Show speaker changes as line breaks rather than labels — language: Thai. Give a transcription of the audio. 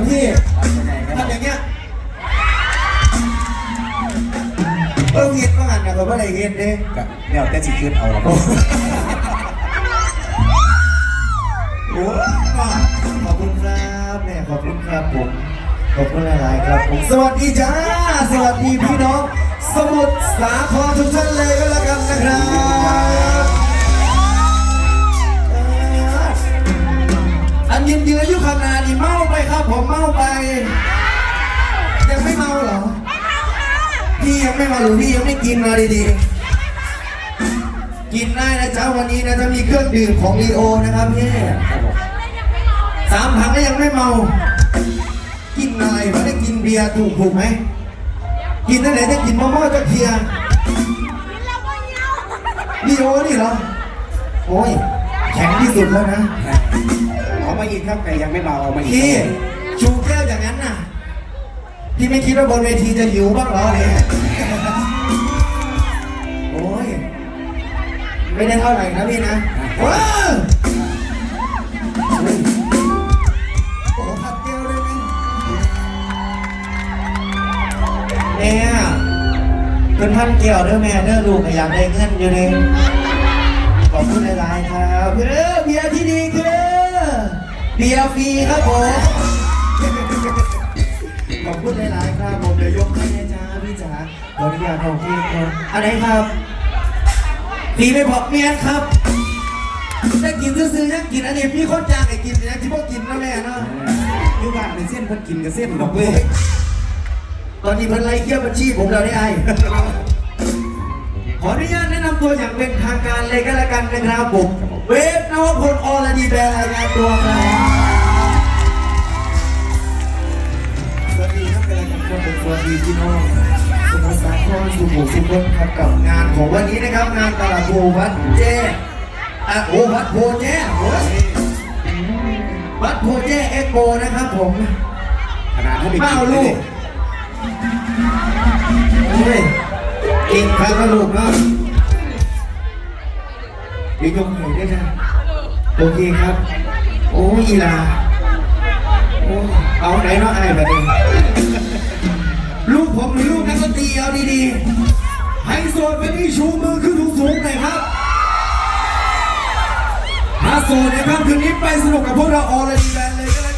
เหรอพี่
ทำอย่างเงี้ยเออเห็นว่างันนะก็ไม่ได้เห็นเด้
กับเดี๋ยวแต่สิคืนเอาละ
โอ้โหขอบคุณครับแม่ขอบคุณครับผมขอบคุณหลายๆครับผมสวัสดีจ้า สวัสดีพี่น้อง สมุทรสาครทุกท่านเลยก็แล้วกันนะครับ ผมเมาไป ยังไม่เมาเหรอ พี่ยังไม่เมาหรือพี่ยังไม่กินมาดีๆ กินได้นะจ๊ะวันนี้นะจะมีเครื่องดื่มของลีโอนะครับพี่
ครับผม
สามถังแล้วยังไม่เมา กินอะไรวะได้กินเบียร์ถูกถูกไหม กินตั้งแต่ได้กินมะม่วงจะเทียร์ลีโอนี่เหรอ โอ้ยแข็งที่สุดแล้วนะ
เอา มาอีกครับแต่ยังไม่เมาเอามาอีก
พี่ชูแก้วอย่างนั้นน่ะ พี่ไม่คิดว่าบนเวทีจะหิวบ้างเหรอเนี่ยโอ้ยไม่ได้เท่าไหร่นะพี่นะว้าวโอ้ผัดแก้วได้ไหมแม่เป็นพันเกี่ยวเด้อแม่เด้อลูกก็อยากได้เงินอยู่เลยขอบคุณหลายๆครับเออเบียร์ที่ดีคือ เบียร์ฟรีครับผม ขอบคุณหลายๆครับผมเดี๋ยวยกให้นะจ๊ะพี่จ๋าขออนุญาตของพี่ครับอะไรครับพีไม่บอกเมียนครับได้กินซื้อๆยังกินอันนี้พี่คนจ้างไอ้กินนะที่พวกกินนะแม่เนาะ
อยู่บ้านเป็นเส้นเพิ่นกินกับเส้น
บ
ด
อ
ก
เว้ยตอนนี้เพิ่นไล่เคี่ยวบัญชีผมแล้วได้ไอ้ขออนุญาตแนะนำตัวอย่างเป็นทางการเลยก็แล้วกันนะครับผม เวฟนวพลอรดีแบร์รายงานตัวครับ สาครสุโขทัยสุพรรณครับกับงานของวันนี้นะครับ งานตลาดโพวัดเจอะโอวัดโพแจ้โอ้ยวัดโพแจ้เอ็กโปนะครับผม
ขนาดเขาไป
เป้าลูกเฮ้ยเก่งครับนะลูกเนาะเดี๋ยวยกหน่อยด้วยนะโอเคครับ โอ้ยอีลาโอ้เอาไหนเนาะไอ้แบบนี้ ดนตรีเอาดีๆให้โสดไปที่ชูมือขึ้นสูงๆหน่อยครับถ้าโสดนะครับคืนนี้ไปสนุกกับพวกเราออร์แลนด์แบนด์